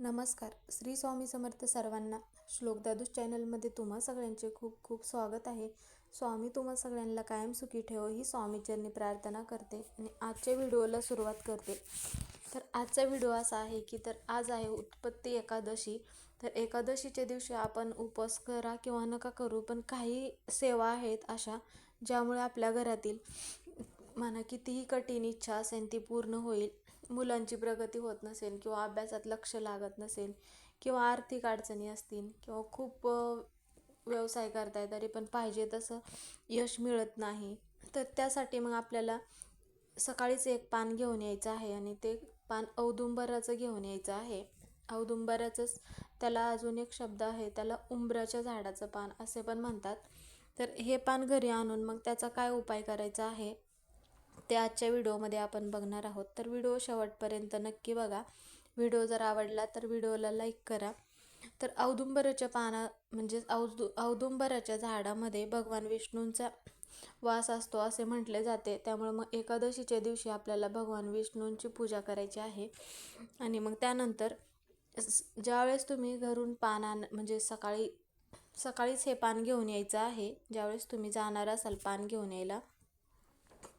नमस्कार. श्री स्वामी समर्थ सर्वांना श्लोक दादूस चॅनलमध्ये तुम्हा सगळ्यांचे खूप खूप स्वागत आहे. स्वामी तुम्हा सगळ्यांना कायम सुखी ठेव ही स्वामीचरणी प्रार्थना करते आणि आजच्या व्हिडिओला सुरुवात करते. तर आजचा व्हिडिओ असा आहे की तर आज आहे उत्पत्ती एकादशी. तर एकादशीच्या दिवशी आपण उपवास करा किंवा नका करू पण काही सेवा आहेत अशा ज्यामुळे आपल्या घरातील म्हणा कितीही कठीण इच्छा असेल ती पूर्ण होईल. मुलांची प्रगती होत नसेल किंवा अभ्यासात लक्ष लागत नसेल किंवा आर्थिक अडचणी असतील किंवा खूप व्यवसाय करताय तरी पण पाहिजे तसं यश मिळत नाही तर त्यासाठी मग आपल्याला सकाळीच एक पान घेऊन यायचं आहे आणि ते पान औदुंबराचं घेऊन यायचं आहे. औदुंबराचंच त्याला अजून एक शब्द आहे त्याला उंबराच्या झाडाचं पान असे पण म्हणतात. तर हे पान घरी आणून मग त्याचा काय उपाय करायचा आहे? ते आजच्या व्हिडिओमध्ये आपण बघणार आहोत. तर व्हिडिओ शेवटपर्यंत नक्की बघा. व्हिडिओ जर आवडला तर व्हिडिओला लाईक करा. तर औदुंबराच्या पाना म्हणजेच औदु औदुंबराच्या झाडामध्ये भगवान विष्णूंचा वास असतो असे म्हटले जाते. त्यामुळे मग एकादशीच्या दिवशी आपल्याला भगवान विष्णूंची पूजा करायची आहे. आणि मग त्यानंतर ज्यावेळेस तुम्ही घरून पान आण म्हणजे सकाळी सकाळीच हे पान घेऊन यायचं आहे ज्यावेळेस तुम्ही जाणार असाल पान घेऊन यायला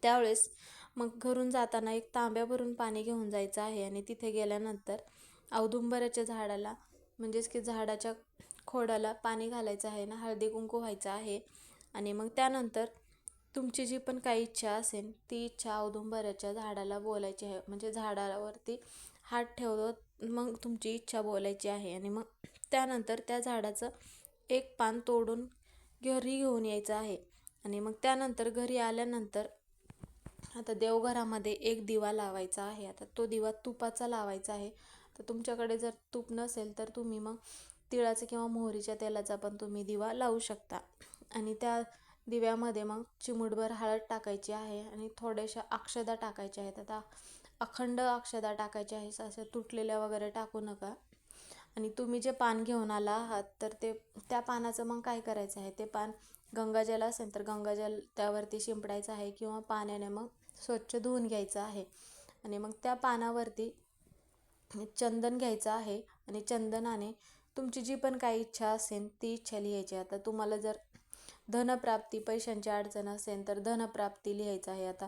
त्यावेळेस मग घरून जाताना एक तांब्या भरून पाणी घेऊन जायचं आहे आणि तिथे गेल्यानंतर औदुंबराच्या झाडाला म्हणजेच की झाडाच्या खोडाला पाणी घालायचं आहे ना हळदी कुंकू व्हायचं आहे. आणि मग त्यानंतर तुमची जी पण काही इच्छा असेल ती इच्छा औदुंबराच्या झाडाला बोलायची आहे. म्हणजे झाडावरती हात ठेवत मग तुमची इच्छा बोलायची आहे. आणि मग त्यानंतर त्या झाडाचं एक पान तोडून घरी घेऊन यायचं आहे. आणि मग त्यानंतर घरी आल्यानंतर आता देवघरामध्ये एक दिवा लावायचा आहे. आता तो दिवा तुपाचा लावायचा आहे. तर तुमच्याकडे जर तूप नसेल तर तुम्ही मग तिळाचं किंवा मोहरीच्या तेलाचा पण तुम्ही दिवा लावू शकता. आणि त्या दिव्यामध्ये मग चिमूटभर हळद टाकायची आहे आणि थोड्याशा अक्षदा टाकायच्या आहेत. आता अखंड अक्षदा टाकायच्या आहेत. असं तुटलेल्या वगैरे टाकू नका. आणि तुम्ही जे पान घेऊन आला आहात तर ते त्या पानाचं मग काय करायचं आहे? ते पान गंगाजल असेल तर गंगाजल त्यावरती शिंपडायचं आहे किंवा पाण्याने मग स्वच्छ धुवून घ्यायचं आहे. आणि मग त्या पानावरती चंदन घ्यायचं आहे आणि चंदनाने तुमची जी पण काही इच्छा असेल ती इच्छा लिहायची. आता तुम्हाला जर धनप्राप्ती पैशांची अडचण असेल तर धनप्राप्ती लिहायचं आहे आता.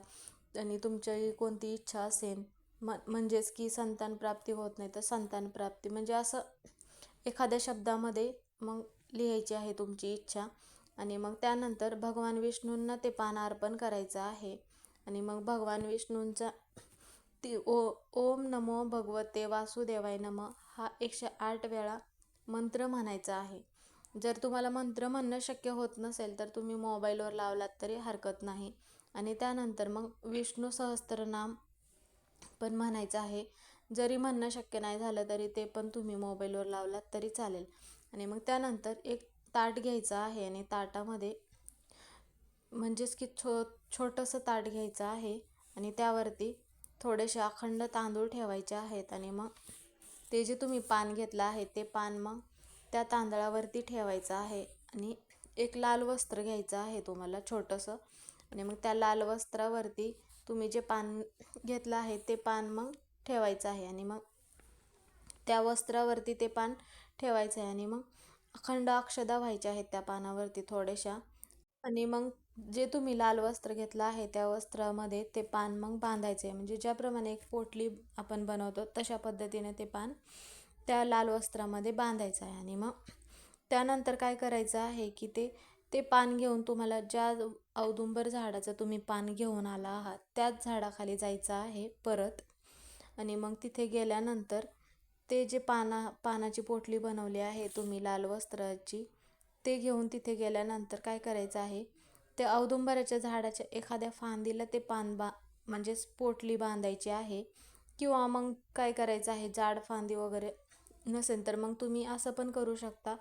आणि तुमची कोणती इच्छा असेल म म्हणजेच की संतान प्राप्ती होत नाही तर संतान प्राप्ती. म्हणजे असं एखाद्या शब्दामध्ये मग लिहायची आहे तुमची इच्छा. आणि मग त्यानंतर भगवान विष्णूंना ते पान अर्पण करायचं आहे. आणि मग भगवान विष्णूंचा ती ओ ओम नमो भगवते वासुदेवाय नम हा एकशे आठ वेळा मंत्र म्हणायचा आहे. जर तुम्हाला मंत्र म्हणणं शक्य होत नसेल तर तुम्ही मोबाईलवर लावलात तरी हरकत नाही. आणि त्यानंतर मग विष्णू सहस्त्रनाम पण म्हणायचं आहे. जरी म्हणणं शक्य नाही झालं तरी ते पण तुम्ही मोबाईलवर लावलात तरी चालेल. आणि मग त्यानंतर एक ताट घ्यायचं आहे आणि ताटामध्ये म्हणजेच की छो छोटंसं ताट घ्यायचं आहे आणि त्यावरती थोडेसे अखंड तांदूळ ठेवायचे आहेत आणि मग ते जे तुम्ही पान घेतलं आहे ते पान मग त्या तांदळावरती ठेवायचं आहे आणि एक लाल वस्त्र घ्यायचं आहे तुम्हाला छोटंसं आणि मग त्या लाल वस्त्रावरती तुम्ही जे पान घेतलं आहे ते पान मग ठेवायचं आहे आणि मग त्या वस्त्रावरती ते पान ठेवायचं आहे आणि मग अखंड अक्षदा व्हायच्या आहेत त्या पानावरती थोड्याशा. आणि मग जे तुम्ही लाल वस्त्र घेतलं आहे त्या वस्त्रामध्ये ते पान मग बांधायचे. आहे म्हणजे ज्याप्रमाणे एक पोटली आपण बनवतो तशा पद्धतीने ते पान त्या लाल वस्त्रामध्ये बांधायचं आहे. आणि मग त्यानंतर काय करायचं आहे की ते ते पान घेऊन तुम्हाला ज्या औदुंबर झाडाचं तुम्ही पान घेऊन आला आहात त्याच झाडाखाली जायचं आहे परत. आणि मग तिथे गेल्यानंतर ते जे पाना पानाची पोटली बनवली आहे तुम्ही लाल वस्त्राची ते घेऊन तिथे गेल्यानंतर काय करायचं आहे? ते औदुंबराच्या झाडाच्या एखाद्या फांदीला ते पान बा म्हणजेच पोटली बांधायची आहे. किंवा मग काय करायचं आहे? जाड फांदी वगैरे नसेल तर मग तुम्ही असं पण करू शकता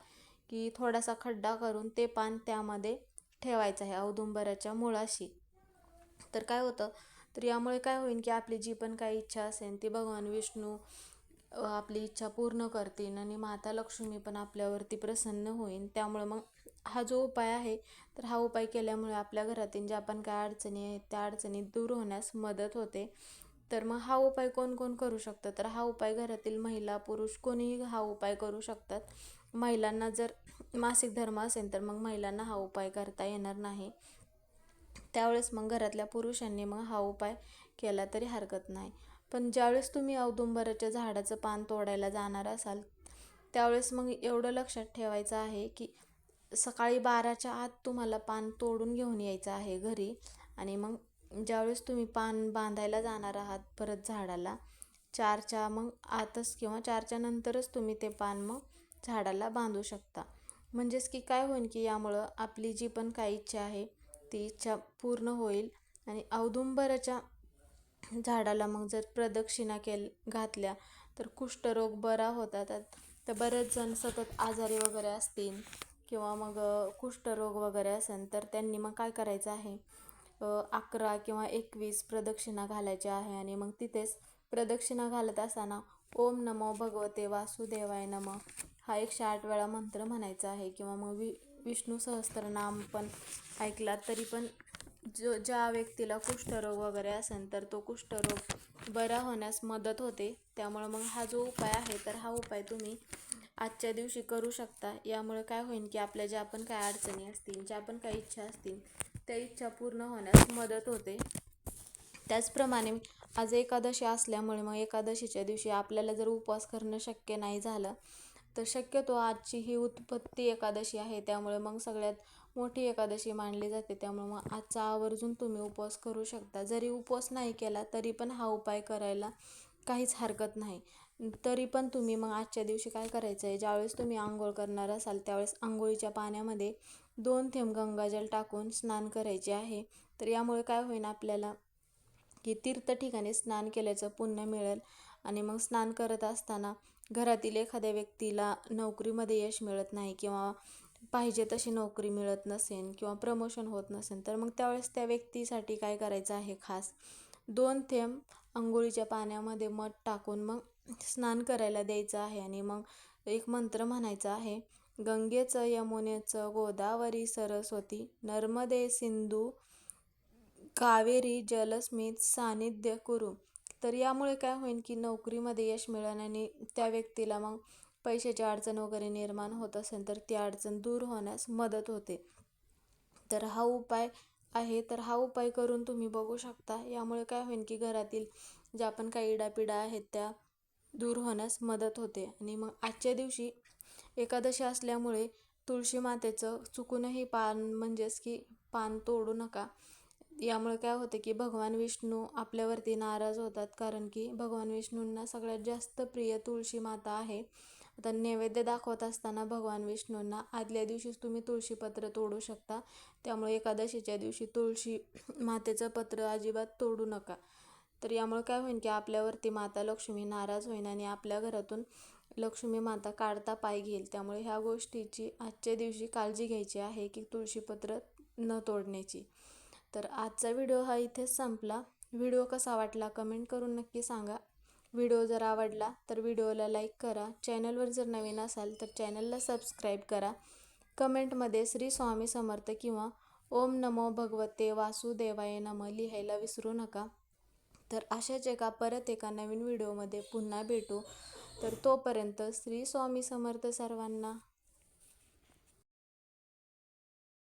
की थोडासा खड्डा करून ते पान त्यामध्ये ठेवायचं आहे औदुंबराच्या मुळाशी. तर काय होतं? तर यामुळे काय होईल की आपली जी पण काही इच्छा असेल ती भगवान विष्णू आपली इच्छा पूर्ण करतील आणि माता लक्ष्मी पण आपल्यावरती प्रसन्न होईल त्यामुळे मग हा जो उपाय आहे तर हा उपाय केल्यामुळे आपल्या घरातील ज्या पण काय अडचणी आहेत त्या अडचणी दूर होण्यास मदत होते. तर मग हा उपाय कोण कोण करू शकतं? तर हा उपाय घरातील महिला पुरुष कोणीही हा उपाय करू शकतात. महिलांना जर मासिक धर्म असेल तर मग महिलांना हा उपाय करता येणार नाही. त्यावेळेस मग घरातल्या पुरुषांनी मग हा उपाय केला तरी हरकत नाही. पण ज्यावेळेस तुम्ही औदुंबराच्या झाडाचं पान तोडायला जाणार असाल त्यावेळेस मग एवढं लक्षात ठेवायचं आहे की सकाळी बाराच्या आत तुम्हाला पान तोडून घेऊन यायचं आहे घरी आणि मग ज्यावेळेस तुम्ही पान बांधायला जाणार आहात परत झाडाला चारच्या मग आतच किंवा चारच्या नंतरच तुम्ही ते पान मग झाडाला बांधू शकता. म्हणजेच की काय होईल की यामुळं आपली जी पण काही इच्छा आहे ती इच्छा पूर्ण होईल आणि औदुंबराच्या झाडाला मग जर प्रदक्षिणा केल घातल्या तर कुष्ठरोग बरा होतात. तर बरेच जण सतत आजारी वगैरे असतील किंवा मग कुष्ठरोग वगैरे असेल तर त्यांनी मग काय करायचं आहे? अकरा किंवा एकवीस प्रदक्षिणा घालायच्या आहे आणि मग तिथेच प्रदक्षिणा घालत असताना ओम नमो भगवते वासुदेवाय नम हा एकशे आठ वेळा मंत्र म्हणायचा आहे. किंवा मग वि विष्णू सहस्त्रनाम पण ऐकला तरी पण जो ज्या व्यक्तीला कुष्ठरोग वगैरे असेल तर तो कुष्ठरोग बरा होण्यास मदत होते. त्यामुळं मग हा जो उपाय आहे तर हा उपाय तुम्ही आजच्या दिवशी करू शकता. यामुळे काय होईल की आपल्या ज्या पण काय अडचणी असतील ज्या पण काही इच्छा असतील त्या इच्छा पूर्ण होण्यास मदत होते. त्याचप्रमाणे आज एकादशी असल्यामुळे मग एकादशीच्या दिवशी आपल्याला जर उपवास करणं शक्य नाही झालं तर शक्यतो आजची ही उत्पत्ती एकादशी आहे. त्यामुळे मग सगळ्यात मोठी एकादशी मानली जाते. त्यामुळे मग आजचा आवर्जून तुम्ही उपवास करू शकता. जरी उपवास नाही केला तरी पण हा उपाय करायला काहीच हरकत नाही. तरी पण तुम्ही मग आजच्या दिवशी काय करायचं आहे ज्यावेळेस तुम्ही आंघोळ करणार असाल त्यावेळेस आंघोळीच्या पाण्यामध्ये दोन थेंब गंगाजल टाकून स्नान करायचे आहे. तर यामुळे काय होईल आपल्याला? की तीर्थ ठिकाणी स्नान केल्याचं पुण्य मिळेल. आणि मग स्नान करत असताना घरातील एखाद्या व्यक्तीला नोकरीमध्ये यश मिळत नाही किंवा पाहिजे तशी नोकरी मिळत नसेन किंवा प्रमोशन होत नसेल तर मग त्यावेळेस त्या व्यक्तीसाठी काय करायचं आहे खास? दोन थेंब आंघोळीच्या पाण्यामध्ये मध टाकून मग स्नान करायला द्यायचं आहे आणि मग एक मंत्र म्हणायचा आहे गंगेचं यमुनेचं गोदावरी सरस्वती नर्मदे सिंधू कावेरी जलस्मित सानिध्य कुरू. तर यामुळे काय होईल की नोकरीमध्ये यश मिळेल आणि त्या व्यक्तीला मग पैशाची अडचण वगैरे निर्माण होत असेल तर ती अडचण दूर होण्यास मदत होते. तर हा उपाय आहे. तर हा उपाय करून तुम्ही बघू शकता. यामुळे काय होईल की घरातील ज्या पण काही इडापिडा आहेत त्या दूर होण्यास मदत होते. आणि मग आजच्या दिवशी एकादशी असल्यामुळे तुळशी मातेचं चुकूनही पान म्हणजेच की पान तोडू नका. यामुळे काय होते की भगवान विष्णू आपल्यावरती नाराज होतात. कारण की भगवान विष्णूंना सगळ्यात जास्त प्रिय तुळशी माता आहे. आता नैवेद्य दाखवत असताना भगवान विष्णूंना आदल्या दिवशीच तुम्ही तुळशीपत्र तोडू शकता. त्यामुळे एकादशीच्या दिवशी तुळशी मातेचं पत्र अजिबात तोडू नका. तर यामुळे काय होईल की आपल्यावरती माता लक्ष्मी नाराज होईन आणि आपल्या घरातून लक्ष्मी माता काढता पाय घेईल. त्यामुळे ह्या गोष्टीची आजच्या दिवशी काळजी घ्यायची आहे की तुळशीपत्र न तोडण्याची. तर आजचा व्हिडिओ हा इथेच संपला. व्हिडिओ कसा वाटला कमेंट करून नक्की सांगा. व्हिडिओ जर आवडला तर व्हिडिओला लाईक करा. चॅनलवर जर नवीन असाल तर चॅनलला सबस्क्राईब करा. कमेंटमध्ये श्री स्वामी समर्थ किंवा ओम नमो भगवते वासुदेवाय नम लिहायला विसरू नका. तर अशाच एका परत एका नवीन व्हिडिओमध्ये पुन्हा भेटू. तर तोपर्यंत श्री स्वामी समर्थ सर्वांना